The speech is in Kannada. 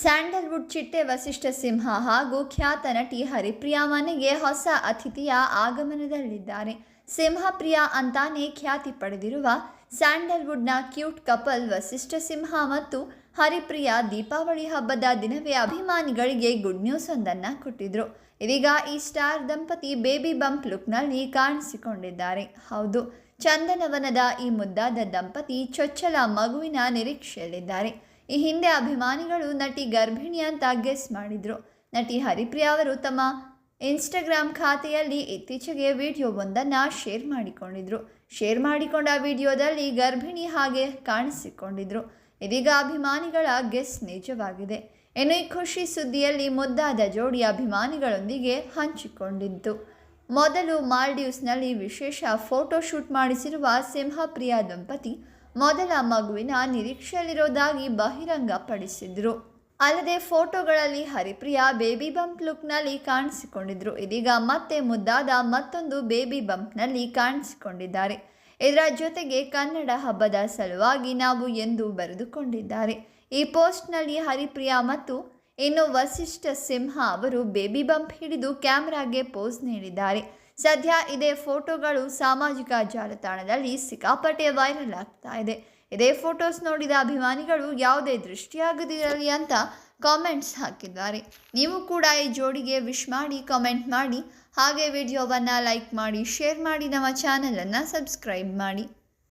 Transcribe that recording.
ಸ್ಯಾಂಡಲ್ವುಡ್ ಚಿಟ್ಟೆ ವಸಿಷ್ಠ ಸಿಂಹ ಹಾಗೂ ಖ್ಯಾತ ನಟಿ ಹರಿಪ್ರಿಯಾ ಮನೆಗೆ ಹೊಸ ಅತಿಥಿಯ ಆಗಮನದಲ್ಲಿದ್ದಾರೆ. ಸಿಂಹಪ್ರಿಯಾ ಅಂತಾನೆ ಖ್ಯಾತಿ ಪಡೆದಿರುವ ಸ್ಯಾಂಡಲ್ವುಡ್ನ ಕ್ಯೂಟ್ ಕಪಲ್ ವಸಿಷ್ಠ ಸಿಂಹ ಮತ್ತು ಹರಿಪ್ರಿಯಾ ದೀಪಾವಳಿ ಹಬ್ಬದ ದಿನವೇ ಅಭಿಮಾನಿಗಳಿಗೆ ಗುಡ್ ನ್ಯೂಸ್ ಒಂದನ್ನು ಕೊಟ್ಟಿದ್ರು. ಇದೀಗ ಈ ಸ್ಟಾರ್ ದಂಪತಿ ಬೇಬಿ ಬಂಪ್ ಲುಕ್ನಲ್ಲಿ ಕಾಣಿಸಿಕೊಂಡಿದ್ದಾರೆ. ಹೌದು, ಚಂದನವನದ ಈ ಮುದ್ದಾದ ದಂಪತಿ ಚೊಚ್ಚಲ ಮಗುವಿನ ನಿರೀಕ್ಷೆಯಲ್ಲಿದ್ದಾರೆ. ಈ ಹಿಂದೆ ಅಭಿಮಾನಿಗಳು ನಟಿ ಗರ್ಭಿಣಿ ಅಂತ ಗೆಸ್ ಮಾಡಿದ್ರು. ನಟಿ ಹರಿಪ್ರಿಯಾ ಅವರು ತಮ್ಮ ಇನ್ಸ್ಟಾಗ್ರಾಮ್ ಖಾತೆಯಲ್ಲಿ ಇತ್ತೀಚೆಗೆ ವಿಡಿಯೋವೊಂದನ್ನು ಶೇರ್ ಮಾಡಿಕೊಂಡಿದ್ರು. ಶೇರ್ ಮಾಡಿಕೊಂಡ ವಿಡಿಯೋದಲ್ಲಿ ಗರ್ಭಿಣಿ ಹಾಗೆ ಕಾಣಿಸಿಕೊಂಡಿದ್ರು. ಇದೀಗ ಅಭಿಮಾನಿಗಳ ಗೆಸ್ ನಿಜವಾಗಿದೆ. ಇನ್ನು ಈ ಖುಷಿ ಸುದ್ದಿಯಲ್ಲಿ ಮುದ್ದಾದ ಜೋಡಿ ಅಭಿಮಾನಿಗಳೊಂದಿಗೆ ಹಂಚಿಕೊಂಡಿದ್ದು. ಮೊದಲು ಮಾಲ್ಡೀವ್ಸ್ನಲ್ಲಿ ವಿಶೇಷ ಫೋಟೋ ಶೂಟ್ ಮಾಡಿಸಿರುವ ಸಿಂಹಪ್ರಿಯ ದಂಪತಿ ಮೊದಲ ಮಗುವಿನ ನಿರೀಕ್ಷೆಯಲ್ಲಿರೋದಾಗಿ ಬಹಿರಂಗಪಡಿಸಿದ್ರು. ಅಲ್ಲದೆ ಫೋಟೋಗಳಲ್ಲಿ ಹರಿಪ್ರಿಯಾ ಬೇಬಿ ಬಂಪ್ ಲುಕ್ನಲ್ಲಿ ಕಾಣಿಸಿಕೊಂಡಿದ್ರು. ಇದೀಗ ಮತ್ತೆ ಮುದ್ದಾದ ಮತ್ತೊಂದು ಬೇಬಿ ಬಂಪ್ನಲ್ಲಿ ಕಾಣಿಸಿಕೊಂಡಿದ್ದಾರೆ. ಇದರ ಜೊತೆಗೆ ಕನ್ನಡ ಹಬ್ಬದ ಸಲುವಾಗಿ ನಾವು ಎಂದು ಬರೆದುಕೊಂಡಿದ್ದಾರೆ. ಈ ಪೋಸ್ಟ್ನಲ್ಲಿ ಹರಿಪ್ರಿಯಾ ಮತ್ತು ಇನ್ನು ವಸಿಷ್ಠ ಸಿಂಹ ಅವರು ಬೇಬಿ ಬಂಪ್ ಹಿಡಿದು ಕ್ಯಾಮ್ರಾಗೆ ಪೋಸ್ ನೀಡಿದ್ದಾರೆ. ಸದ್ಯ ಇದೇ ಫೋಟೋಗಳು ಸಾಮಾಜಿಕ ಜಾಲತಾಣದಲ್ಲಿ ಸಿಕ್ಕಾಪಟ್ಟೆ ವೈರಲ್ ಆಗ್ತಾ ಇದೆ. ಇದೇ ಫೋಟೋಸ್ ನೋಡಿದ ಅಭಿಮಾನಿಗಳು ಯಾವುದೇ ದೃಷ್ಟಿಯಾಗದಿರಲಿ ಅಂತ ಕಾಮೆಂಟ್ಸ್ ಹಾಕಿದ್ದಾರೆ. ನೀವು ಕೂಡ ಈ ಜೋಡಿಗೆ ವಿಶ್ ಮಾಡಿ, ಕಾಮೆಂಟ್ ಮಾಡಿ. ಹಾಗೆ ವಿಡಿಯೋವನ್ನು ಲೈಕ್ ಮಾಡಿ, ಶೇರ್ ಮಾಡಿ, ನಮ್ಮ ಚಾನಲನ್ನು ಸಬ್ಸ್ಕ್ರೈಬ್ ಮಾಡಿ.